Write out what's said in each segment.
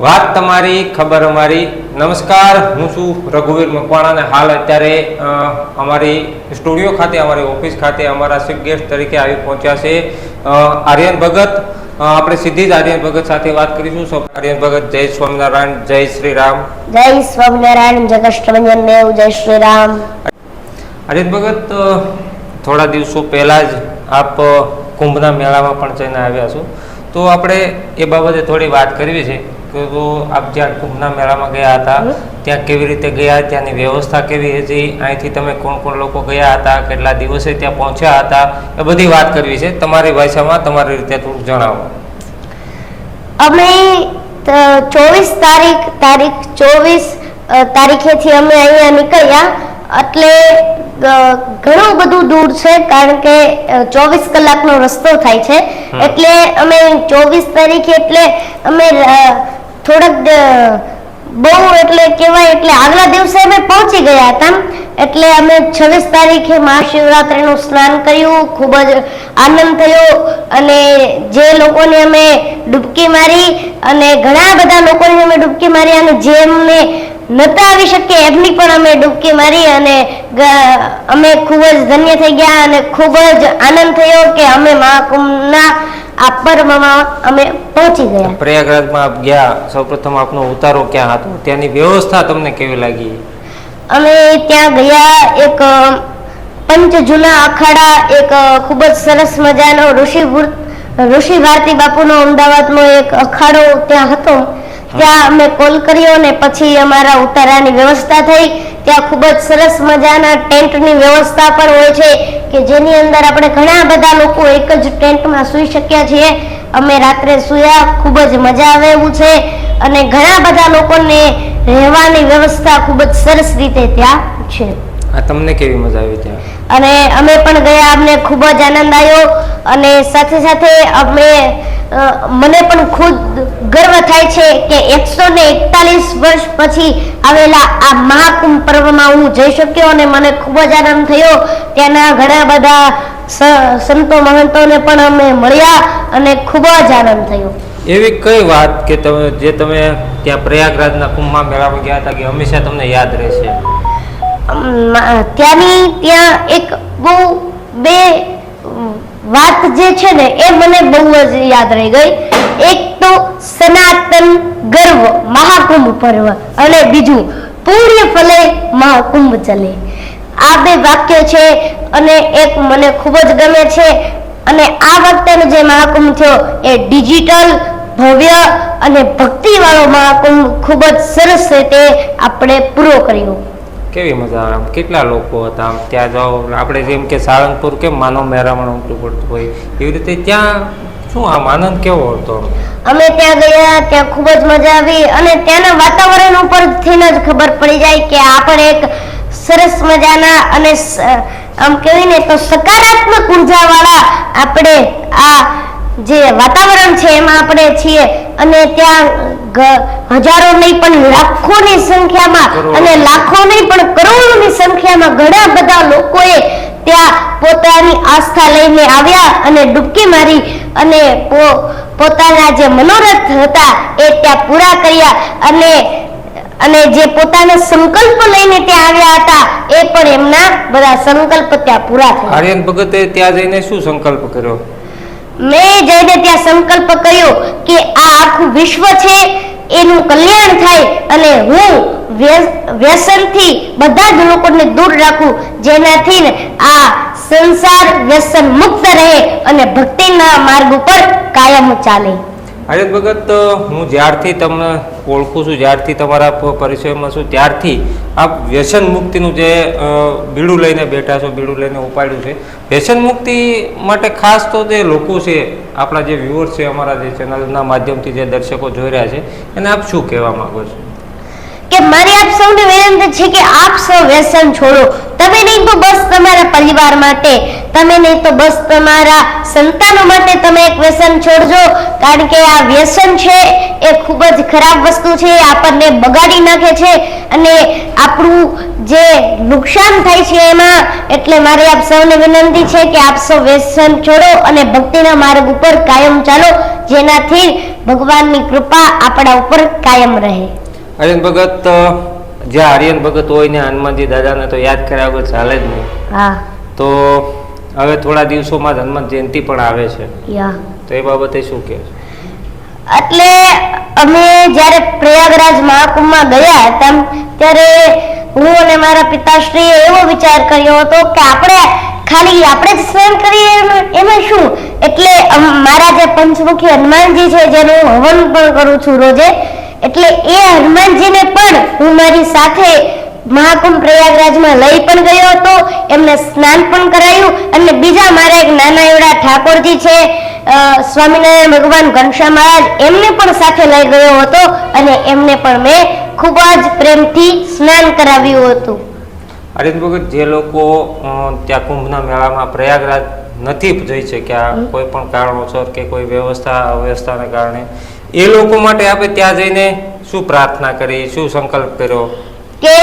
વાત તમારી ખબર અમારી. નમસ્કાર હું છું રઘુવીર મકવાણા અને હાલ અત્યારે અમારી સ્ટુડિયો ખાતે અમારી ઓફિસ ખાતે અમારા ચીફ ગેસ્ટ તરીકે આવી પહોંચ્યા છે. આર્યન ભગત આપણે સીધી જ આર્યન ભગત સાથે વાત કરીશું. સૌ આર્યન ભગત જય સ્વામિનારાયણ જય શ્રી રામ જય સ્વામિનારાયણ જગષ્ટભંજન દેવ જય શ્રી રામ આર્યન ભગત થોડા દિવસો પહેલાં જ આપ કુંભના મેળામાં પણ જઈને આવ્યા છો. તો આપણે એ બાબતે થોડી વાત કરવી છે. આપ જ્યાં કુંભના મેળામાં ગયા હતા ત્યાં કેવી રીતે ગયા ત્યાંની વ્યવસ્થા કેવી હતી અહીંથી તમે કોણ કોણ લોકો ગયા હતા કેટલા દિવસે ત્યાં પહોંચ્યા હતા એ બધી વાત કરવી છે. તમારી ભાષામાં તમારી રીતે થોડુંક જણાવો. અમે ચોવીસ તારીખ તારીખ ચોવીસ તારીખેથી અમે અહીંયા નીકળ્યા એટલે ઘણું બધું દૂર છે કારણ કે ચોવીસ કલાકનો રસ્તો થાય છે. એટલે અમે ચોવીસ તારીખે એટલે અમે થોડાક બહુ એટલે કહેવાય એટલે આગલા દિવસે અમે પહોંચી ગયા હતા. એટલે અમે છવ્વીસ તારીખે મહાશિવરાત્રિનું સ્નાન કર્યું. ખૂબ જ આનંદ થયો અને જે લોકોને અમે ડૂબકી મારી અને ઘણા બધા લોકોને અમે ડૂબકી મારી અને જેમને નતા આવી શકે એમની પણ અમે ડૂબકી મારી અને અમે ખૂબ જ ધન્ય થઈ ગયા અને ખૂબ જ આનંદ થયો કે અમે મહાકુંભના આ પર્વમાં અમે પહોંચી ગયા. પ્રયાગરાજમાં આપ ગયા સૌપ્રથમ આપનો ઉતારો ક્યાં હતો? ત્યાંની વ્યવસ્થા તમને કેવી લાગી? અમે ત્યાં ગયા એક પંચ જૂના અખાડા એક ખૂબ જ સરસ મજાનો ઋષિ ઋષિ ભારતી બાપુનો અમદાવાદનો એક અખાડો ત્યાં હતો. ત્યાં અમે કોલ કર્યો ને પછી અમારા ઉતારાની વ્યવસ્થા થઈ. ત્યાં ખૂબ જ સરસ મજાના ટેન્ટની વ્યવસ્થા પણ હોય છે કે જેની અંદર આપણે ઘણા બધા લોકો એક જ ટેન્ટમાં સૂઈ શક્યા છીએ. અમે રાત્રે સૂયા ખૂબ જ મજા આવે એવું છે. અને ઘણા બધા લોકોને રહેવાની વ્યવસ્થા ખૂબ જ સરસ રીતે ત્યાં છે. આ તમને કેવી મજા આવી ત્યાં? અને અમે પણ ગયા અમને ખૂબ જ આનંદ આવ્યો. અને સાથે સાથે અમે મને પણ ખુદ ગર્વ થાય છે કે એકસો ને એકતાલીસ વર્ષ પછી આવેલા આ મહાકુંભ પર્વમાં હું જઈ શક્યો અને મને ખૂબ જ આનંદ થયો. ત્યાંના ઘણા બધા સંતો મહંતોને પણ અમે મળ્યા અને ખૂબ જ આનંદ થયો. એવી કઈ વાત કે તમે જે તમે ત્યાં પ્રયાગરાજના કુંભમાં મેળામાં ગયા હતા કે હંમેશા તમને યાદ રહેશે? ત્યાંની ત્યાં એક બહુ બે વાત જે છે ને એ મને બહુ જ યાદ રહી ગઈ. એક તો સનાતન ગર્વ મહાકુંભ પર્વ અને બીજું પૂર્ય ફલે મહાકુંભ ચલે આ બે વાક્ય છે અને એક મને ખૂબ જ ગમે છે અને આ વખતેનો જે મહાકુંભ થયો એ ડિજિટલ ભવ્ય અને ભક્તિવાળો મહાકુંભ ખૂબ જ સરસ રીતે આપણે પૂરો કર્યો. કેવી મજા આવે આમ? કેટલા લોકો હતા? આમ ત્યાં જાઓ, આપણે જેમ કે સાળંગપુર કેમ માનવ મેળામણ ઉમટું પડતું હોય? એવી રીતે ત્યાં શું આમ આનંદ કેવો હતો? અમે ત્યાં ગયા, ત્યાં ખૂબ જ મજા આવી અને ત્યાંના વાતાવરણ ઉપરથી જ ખબર પડી જાય કે આપણે એક સરસ મજાના અને આમ કહેવાય ને તો સકારાત્મક ઉર્જાવાળા આપણે આ જે વાતાવરણ છે એમાં આપણે છીએ અને ત્યાં હજારો નહીં પણ લાખોની સંખ્યામાં અને લાખો નહીં પણ કરોડોની સંખ્યામાં ઘણા બધા લોકોએ ત્યાં પોતાની આસ્થા લઈને આવ્યા અને ડૂબકી મારી અને પોતાના જે મનોરથ હતા એ ત્યાં પૂરા કર્યા અને અને જે પોતાના સંકલ્પ લઈને ત્યાં આવ્યા હતા એ પણ એમના બધા સંકલ્પ ત્યાં પૂરા થયા. આર્યન ભગતે ત્યાં જઈને શું સંકલ્પ કર્યો? મેં જઈને ત્યાં સંકલ્પ કર્યો કે આ આખું વિશ્વ છે, એનું કલ્યાણ થાય અને હું વ્યસનથી બધા જ લોકોને દૂર રાખું, જેનાથી આ સંસાર વ્યસન મુક્ત રહે અને ભક્તિના માર્ગ ઉપર કાયમ ચાલે. આર્યન ભગત, હું જ્યારથી તમને ઓળખું છું, જ્યારથી તમારા પરિચયમાં છું, ત્યારથી આપ વ્યસન મુક્તિનું જે બીડું લઈને બેઠા છો, બીડું લઈને ઉપાડ્યું છે, વ્યસન મુક્તિ માટે ખાસ તો જે લોકો છે, આપણા જે વ્યુઅર્સ છે અમારા જે ચેનલના માધ્યમથી જે દર્શકો જોઈ રહ્યા છે, એને આપ શું કહેવા માગો છો? કે મારી આપ સૌને વિનંતી છે કે આપ સૌ વ્યસન છોડો. તમે નહીં તો બસ તમારા પરિવાર માટે, તમે નહીં તો બસ તમારા સંતાનો માટે તમે એક વ્યસન છોડજો. કારણ કે આ વ્યસન છે એ ખૂબ જ ખરાબ વસ્તુ છે આપણને બગાડી નાખે છે અને આપણું જે નુકસાન થાય છે એમાં, એટલે મારી આપ સૌને વિનંતી છે કે આપ સૌ વ્યસન છોડો અને ભક્તિના માર્ગ ઉપર કાયમ ચાલો, જેનાથી ભગવાનની કૃપા આપણા ઉપર કાયમ રહે. આર્યન ભગત જે આર્યન ભગત હોય ને હનુમાનજી દાદાને તો યાદ કર્યા વગર ચાલે જ નહીં. હા. તો હવે થોડા દિવસોમાં જ હનુમાન જયંતિ પણ આવે છે. યા. તો એ બાબતે શું કહે એટલે અમે જ્યારે પ્રયાગરાજ મહાકુંભમાં ગયા હતા ત્યારે હું અને મારા પિતાશ્રીએ એવો વિચાર કર્યો હતો કે આપણે ખાલી આપણે જ સ્નાન કરીએ એમાં- એમાં શું? એટલે મારા જે પંચમુખી હનુમાનજી છે જેનું હવન પણ કરું છું રોજે એટલે એ હનુમાનજીને પણ હું મારી સાથે મહાકુંભ પ્રયાગરાજમાં લઈ પણ ગયો હતો. એમને સ્નાન પણ કરાયું અને બીજા મારા એક નાના એવડા ઠાકોરજી છે સ્વામિનારાયણ ભગવાન ઘનશ્યામ મહારાજ એમને પણ સાથે લઈ ગયો હતો અને એમને પણ મેં ખૂબ જ પ્રેમથી સ્નાન કરાવ્યું હતું. અરવિંદ ભગત જે લોકો ત્યાં કુંભના મેળામાં પ્રયાગરાજ નથી જઈ શક્યા કોઈ પણ કારણોસર કે કોઈ વ્યવસ્થા અવ્યવસ્થાને કારણે એ લોકો માટે આપણે ત્યાં જઈને શું પ્રાર્થના કરી, શું સંકલ્પ કર્યો? કે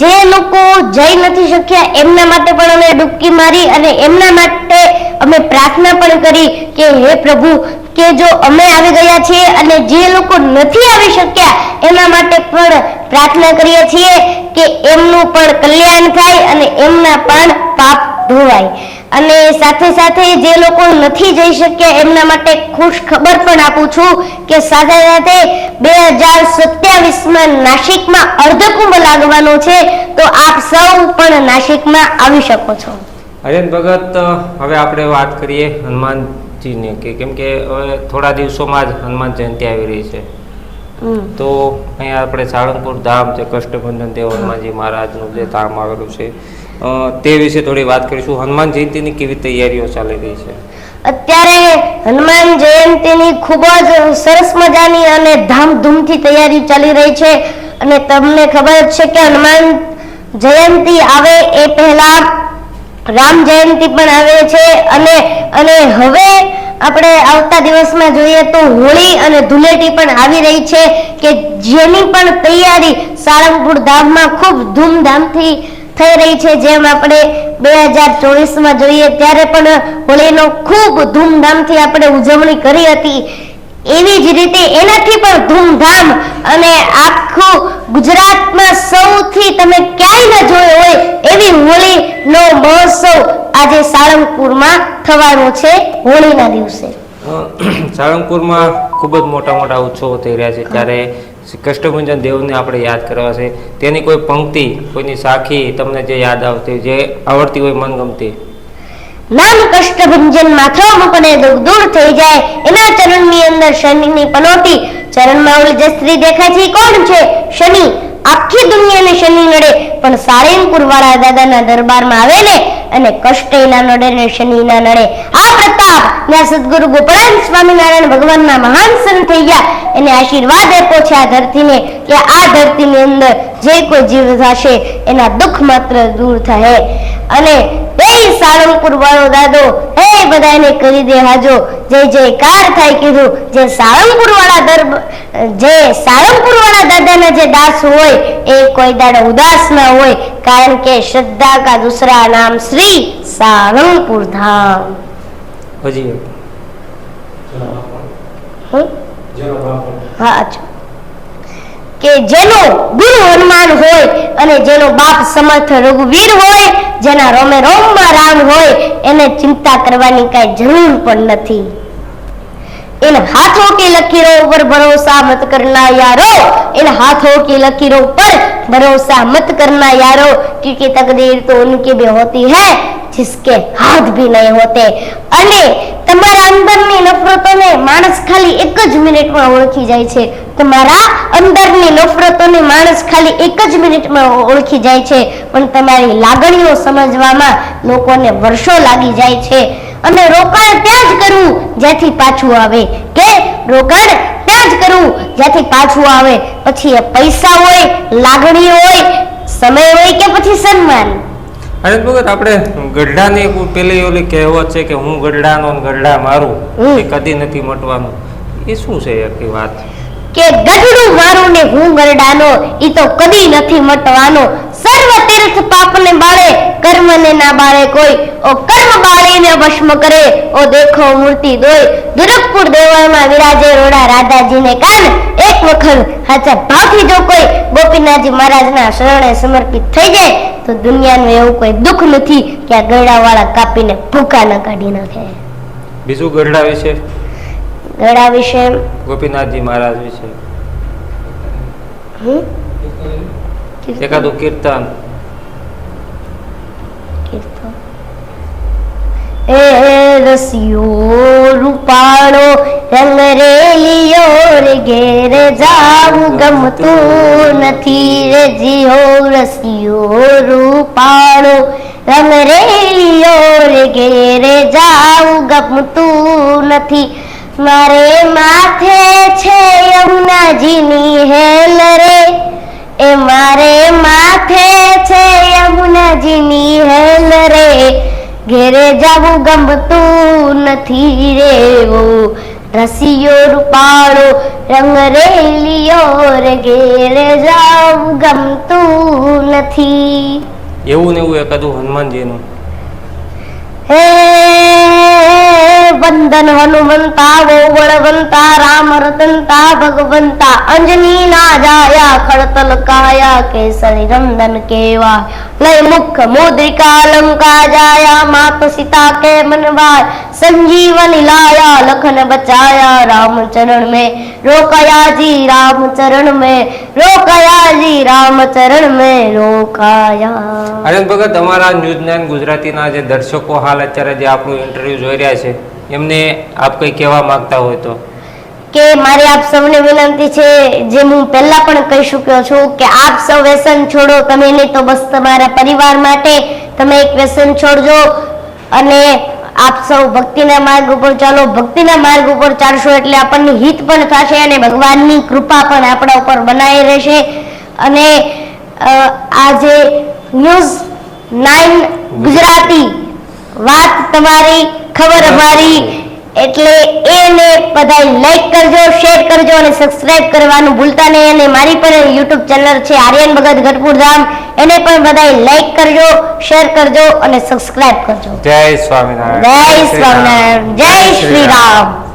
જે લોકો જઈ નથી શક્યા, એમના માટે પણ અમે ડૂબકી મારી અને એમના માટે અમે પ્રાર્થના પણ કરી કે હે પ્રભુ, કે જો અમે આવી ગયા છીએ અને જે લોકો નથી આવી શક્યા, એના માટે પણ પ્રાર્થના કરીએ છીએ કે એમનું પણ કલ્યાણ થાય અને એમના પણ પાપ ધોવાય અને સાથે સાથે જે લોકો નથી જઈ શક્યા એમના માટે ખુશ ખબર પણ આપું છું કે સાથે સાથે બે હજાર સત્યાવીસમાં નાસિકમાં અર્ધકુંભ લાગવાનો છે તો આપ સૌ પણ નાસિકમાં આવી શકો છો. હરેન ભગત હવે આપણે વાત કરીએ હનુમાનજીની કે કેમ કે હવે થોડા દિવસોમાં જ હનુમાન જયંતિ આવી રહી છે. તો અહીંયા આપણે સાળંગપુર ધામ છે કષ્ટભંજન દેવ હનુમાનજી મહારાજનું જે ધામ આવેલું છે તે વિશે થોડી વાત કરીશું. હનુમાન જયંતિની કેવી તૈયારીઓ ચાલી રહી છે? અત્યારે હનુમાન જયંતિની ખૂબ જ સરસ મજાની અને ધામધૂમથી તૈયારી ચાલી રહી છે. અને તમને ખબર છે કે હનુમાન જયંતિ આવે એ પહેલા રામ જયંતિ પણ આવે છે. અને અને હવે આપણે આવતા દિવસમાં જોઈએ તો હોળી અને ધૂળેટી પણ આવી રહી છે કે જેની પણ તૈયારી સાળંગપુર ધામમાં ખૂબ ધૂમધામથી થઈ રહી છે. જેમ આપણે બે હજાર ચોવીસમાં જોઈએ ત્યારે પણ હોળીનો ખૂબ ધૂમધામથી આપણે ઉજવણી કરી હતી. એવી જ રીતે એનાથી પણ ધૂમધામ અને આખું ગુજરાતમાં સૌથી તમે ક્યાંય ન જોયો હોય એવી હોળીનો મહોત્સવ આજે સાળંગપુરમાં થવાનો છે હોળીના દિવસે. સાળંગપુરમાં ખૂબ જ મોટા મોટા ઉત્સવો થઈ રહ્યા છે. ત્યારે શ્રી કષ્ટભંજન દેવને આપણે યાદ કરવા છે. તેની કોઈ પંક્તિ, કોઈની સાખી તમને જે યાદ આવતી જે આવડતી હોય, મનગમતી. નામ કષ્ટભંજન માથો મુકને દુઃખ દૂર થઈ જાય. એના ચરણની અંદર શનિની પનોતી. ચરણમાં ઓલી જે સ્ત્રી દેખાય છે કોણ છે? શનિ. આખી દુનિયાને શનિ નડે, પણ સાળંગપુર વાળા દાદાના દરબારમાં આવે ને, અને કષ્ટ એના નડે ને શનિ ના નડે. આ પ્રતાપ ત્યાં સદગુરુ ગોપાલ સ્વામિનારાયણ ભગવાનના મહાન સંત થઈ ગયા. એને આશીર્વાદ આપ્યો છે આ ધરતીને, કે આ ધરતીની અંદર જે કોઈ જીવ થશે, એના દુઃખ માત્ર દૂર થાય. અને એ સાળંગપુર વાળો દાદો હે બધાને કરી દે હાજો. જય જયકાર થાય કીધું. જે સાળંગપુર વાળા દરબ જે સાળંગપુર વાળા દાદાના જે દાસ હોય એ કોઈ દાડો ઉદાસ ના હોય કારણ કે શ્રદ્ધા કા દૂસરા નામ શ્રી સાળંગપુર ધામ. હજી હા અચ્છા. કે જેનો ગુરુ હનુમાન હોય અને જેનો બાપ સમર્થ રઘુવીર હોય જેના રોમે રોમમાં રામ હોય એને ચિંતા કરવાની કાંઈ જરૂર પણ નથી इन हाथों की लकीरों पर भरोसा मत करना यारो इन हाथों की लकीरों पर भरोसा मत करना यारो क्योंकि तकदीर तो उनकी भी होती है जिसके हाथ भी नहीं होते અને તમારા અંદરની નફરતોને માણસ ખાલી એક જ મિનિટમાં ઓળખી જાય છે તમારા અંદરની નફરતોને માણસ ખાલી એક જ મિનિટમાં ઓળખી જાય છે પણ તમારી લાગણીઓ સમજવામાં લોકોને વર્ષો લાગી જાય છે અને રોકાણ ત્યાં જ કરવું જ્યાંથી પાછું આવે કે રોકાણ ત્યાં જ કરવું જ્યાંથી પાછું આવે પછી એ પૈસા હોય લાગણી હોય સમય હોય કે પછી સન્માન આનંદ ભગત આપણે ગઢડાની પેલી ઓલી કહેવત છે કે હું ગઢડાનો ને ગઢડા મારું એ કદી નથી મટવાનું. એ શું છે આખી વાત? કે ગઢડું મારું ને હું ગઢડાનો એ તો કદી નથી મટવાનો. સર્વ તીર્થ પાપને બાળે કર્મને ના બાળે કોઈ. ઓ કર્મ બાળીને ભસ્મ કરે ઓ દેખો મૂર્તિ દોય. દુરકપુર દેવળમાં વિરાજે રોડા રાધાજીને કાન. એક વખત હાચા ભાવથી જો કોઈ ગોપીનાથજી મહારાજના શરણે સમર્પિત થઈ જાય. તો દુનિયાનું એવું કોઈ દુઃખ નથી કે આ ગળાવાળા કાપીને ભૂકા ન કાઢી નાખે. બીજું ગઢડા વિશે? ગળા વિશે? ગોપીનાથજી મહારાજ વિશે. એકાદું કીર્તન. કીર્તન. એ રસિયો રૂપાળો રંગ રેલિયો રે ઘેર જાવું ગમતું નથી રે જીઓ રસિયો રંગ ઘેરે જાઉં, ગમતું નથી. મારે માથે છે યમુનાજીની હેલ રે. એ મારે માથે છે યમુનાજીની હેલ રે. ઘેરે જાવું ગમતું નથી રેવો રસિયો રૂપાળો રંગ રેલિયો રે ઘેરે જાવું ગમતું નથી. એવું ને એવું એકાદું હનુમાનજીનું હે વંદન હનુમંતા ગોવળવંતા રામ રતનતા, ભગવંતા અંજની ના જાયા, ખડતલ કાયા, કેસરી રંદન કેવા લય મુખ મુદ્રિકા લંકા જાયા માત સીતા કે મનવાય સંજીવન લાયા લખન બચાયા રામ ચરણ મે રોકાયા જી રામ ચરણ મે રોકાયા જી રામ ચરણ મે રોકાયા આનંદ ભગત તમારા ન્યૂઝ જ્ઞાન ગુજરાતીના જે દર્શકો હાલ અત્યારે જે આપણું ઇન્ટરવ્યુ જોઈ રહ્યા છે, એમને આપ કંઈ કહેવા માંગતા હોય તો? કે મારી આપ સૌને વિનંતી છે જે હું પહેલા પણ કહી શક્યો છું કે આપ સૌ વ્યસન છોડો તમે નહીં તો બસ તમારા પરિવાર માટે તમે એક વ્યસન છોડજો. અને આપ સૌ ભક્તિના માર્ગ ઉપર ચાલો. ભક્તિના માર્ગ ઉપર ચાલશો એટલે આપણને હિત પણ થશે અને ભગવાનની કૃપા પણ આપણા ઉપર બનાવી રહેશે. અને આ જે ન્યૂઝ નાઇન ગુજરાતી વાત તમારી ખબર અમારી એટલે એને બધા લાઈક કરજો શેર કરજો અને સબસ્ક્રાઇબ કરવાનું ભૂલતા નહીં. અને મારી પણ યુટ્યુબ ચેનલ છે આર્યન ભગત ગઢપુર ધામ. એને પણ બધા લાઈક કરજો શેર કરજો અને સબસ્ક્રાઇબ કરજો. જય સ્વામિનારાયણ. જય સ્વામિનારાયણ. જય શ્રી રામ.